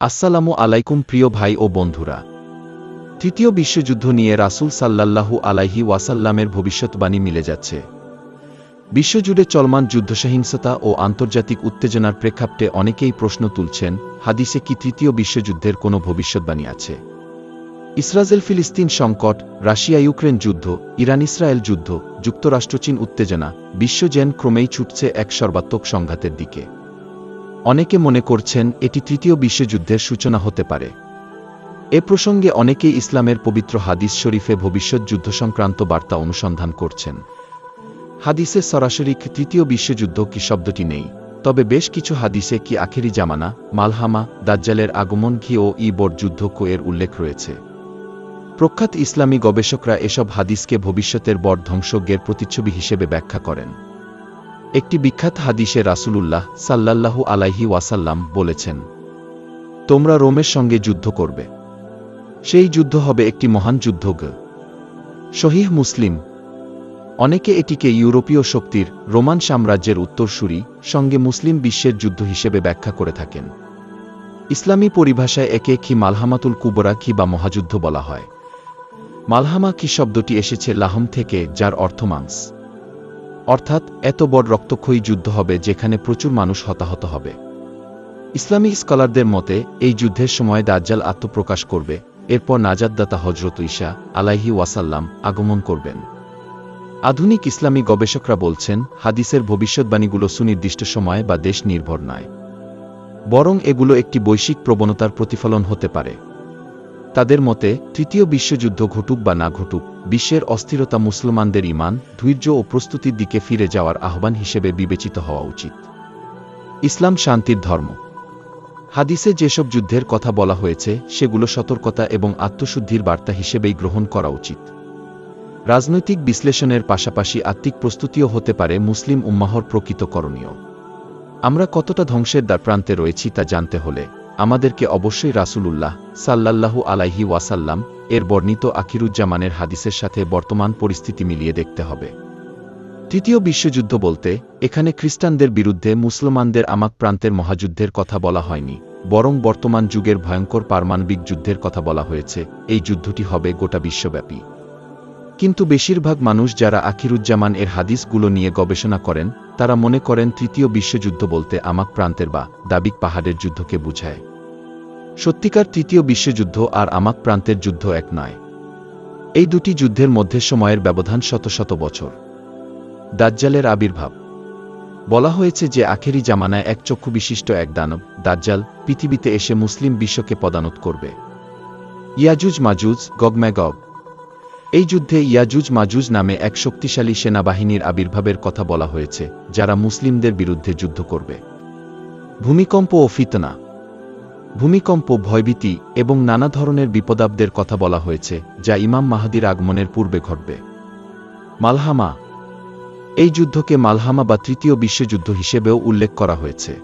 আসসালামু আলাইকুম প্রিয় ভাই ও বন্ধুরা। তৃতীয় বিশ্বযুদ্ধ নিয়ে রাসূল সাল্লাল্লাহু আলাইহি ওয়াসাল্লামের ভবিষ্যৎবাণী মিলে যাচ্ছে। বিশ্বজুড়ে চলমান যুদ্ধসহিংসতা ও আন্তর্জাতিক উত্তেজনার প্রেক্ষাপটে অনেকেই প্রশ্ন তুলছেন, হাদিসে কি তৃতীয় বিশ্বযুদ্ধের কোনো ভবিষ্যৎবাণী আছে? ইসরায়েল ফিলিস্তিন সংকট, রাশিয়া ইউক্রেন যুদ্ধ, ইরান ইসরায়েল যুদ্ধ, যুক্তরাষ্ট্র চীন উত্তেজনা বিশ্বজেন ক্রমেই ছুটছে এক সর্বাত্মক সংঘাতের দিকে। অনেকে মনে করছেন এটি তৃতীয় বিশ্বযুদ্ধের সূচনা হতে পারে। এ প্রসঙ্গে অনেকেই ইসলামের পবিত্র হাদিস শরীফে ভবিষ্যৎ যুদ্ধ সংক্রান্ত বার্তা অনুসন্ধান করছেন। হাদিসে সরাসরি তৃতীয় বিশ্বযুদ্ধ কি শব্দটি নেই, তবে বেশ কিছু হাদিসে কি আখেরি জামানা, মালহামা, দাজ্জালের আগমন ঘি ও ই যুদ্ধ কো এর উল্লেখ রয়েছে। প্রখ্যাত ইসলামী গবেষকরা এসব হাদিসকে ভবিষ্যতের বর ধ্বংসজ্ঞের প্রতিচ্ছবি হিসেবে ব্যাখ্যা করেন। একটি বিখ্যাত হাদিসে রাসূলুল্লাহ সাল্লাল্লাহু আলাইহি ওয়াসাল্লাম বলেছেন, তোমরা রোমের সঙ্গে যুদ্ধ করবে। সেই যুদ্ধ হবে একটি মহান যুদ্ধ শহীহ মুসলিম, অনেকে এটিকে ইউরোপীয় শক্তির রোমান সাম্রাজ্যের উত্তরসূরি সঙ্গে মুসলিম বিশ্বের যুদ্ধ হিসেবে ব্যাখ্যা করে থাকেন। ইসলামী পরিভাষায় একে কি মালহামাতুল কুবরা কি বা মহাযুদ্ধ বলা হয়। মালহামা কি শব্দটি এসেছে লাহম থেকে, যার অর্থ মাংস। অর্থাৎ এত বড় রক্তক্ষয়ী যুদ্ধ হবে যেখানে প্রচুর মানুষ হতাহত হবে। ইসলামী স্কলারদের মতে, এই যুদ্ধের সময় দাজ্জাল আত্মপ্রকাশ করবে, এরপর নাজাদদাতা হজরত ঈশা আলাইহি ওয়াসাল্লাম আগমন করবেন। আধুনিক ইসলামী গবেষকরা বলছেন, হাদিসের ভবিষ্যৎবাণীগুলো সুনির্দিষ্ট সময় বা দেশ নির্ভর নয়। বরং এগুলো একটি বৈশ্বিক প্রবণতার প্রতিফলন হতে পারে। তাদের মতে, তৃতীয় বিশ্বযুদ্ধ ঘটুক বা না ঘটুক, বিশ্বের অস্থিরতা মুসলমানদের ইমান ধৈর্য ও প্রস্তুতির দিকে ফিরে যাওয়ার আহ্বান হিসেবে বিবেচিত হওয়া উচিত। ইসলাম শান্তির ধর্ম। হাদিসে যেসব যুদ্ধের কথা বলা হয়েছে, সেগুলো সতর্কতা এবং আত্মশুদ্ধির বার্তা হিসেবেই গ্রহণ করা উচিত। রাজনৈতিক বিশ্লেষণের পাশাপাশি আত্মিক প্রস্তুতিও হতে পারে মুসলিম উম্মাহর প্রকৃত করণীয়। আমরা কতটা ধ্বংসের দ্বার প্রান্তে রয়েছি তা জানতে হলে আমাদেরকে অবশ্যই রাসূলুল্লাহ সাল্লাল্লাহু আলাইহি ওয়াসাল্লাম এর বর্ণিত আখিরুজ্জামানের হাদিসের সাথে বর্তমান পরিস্থিতি মিলিয়ে দেখতে হবে। তৃতীয় বিশ্বযুদ্ধ বলতে, এখানে খ্রিস্টানদের বিরুদ্ধে মুসলমানদের আমাক প্রান্তের মহাযুদ্ধের কথা বলা হয়নি, বরং বর্তমান যুগের ভয়ঙ্কর পারমাণবিক যুদ্ধের কথা বলা হয়েছে। এই যুদ্ধটি হবে গোটা বিশ্বব্যাপী। কিন্তু বেশিরভাগ মানুষ যারা আখিরুজ্জামান এর হাদিসগুলো নিয়ে গবেষণা করেন, তারা মনে করেন তৃতীয় বিশ্বযুদ্ধ বলতে আমাক প্রান্তের বা দাবিক পাহাড়ের যুদ্ধকে বুঝায়। সত্যিকার তৃতীয় বিশ্বযুদ্ধ আর আমাক প্রান্তের যুদ্ধ এক নয়। এই দুটি যুদ্ধের মধ্যে সময়ের ব্যবধান শত শত বছর। দাজ্জালের আবির্ভাব। বলা হয়েছে যে আখেরি জামানায় এক চক্ষু বিশিষ্ট এক দানব, দাজ্জাল, পৃথিবীতে এসে মুসলিম বিশ্বকে পদানত করবে। ইয়াজুজ মাজুজ গগম্যাগগ এই যুদ্ধে ইয়াজুজ মাজুজ নামে এক শক্তিশালী সেনাবাহিনীর আবির্ভাবের কথা বলা হয়েছে, যারা মুসলিমদের বিরুদ্ধে যুদ্ধ করবে। ভূমিকম্প ও ফিতনা। ভূমিকম্প, ভয়ভীতি এবং নানা ধরনের বিপদাব্দের কথা বলা হয়েছে, যা ইমাম মাহাদির আগমনের পূর্বে ঘটবে। মালহামা। এই যুদ্ধকে মালহামা বা তৃতীয় বিশ্বযুদ্ধ হিসেবেও উল্লেখ করা হয়েছে।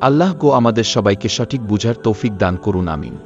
আল্লাহ গো আমাদের সবাইকে সঠিক বুঝার তৌফিক দান করুন, আমিন।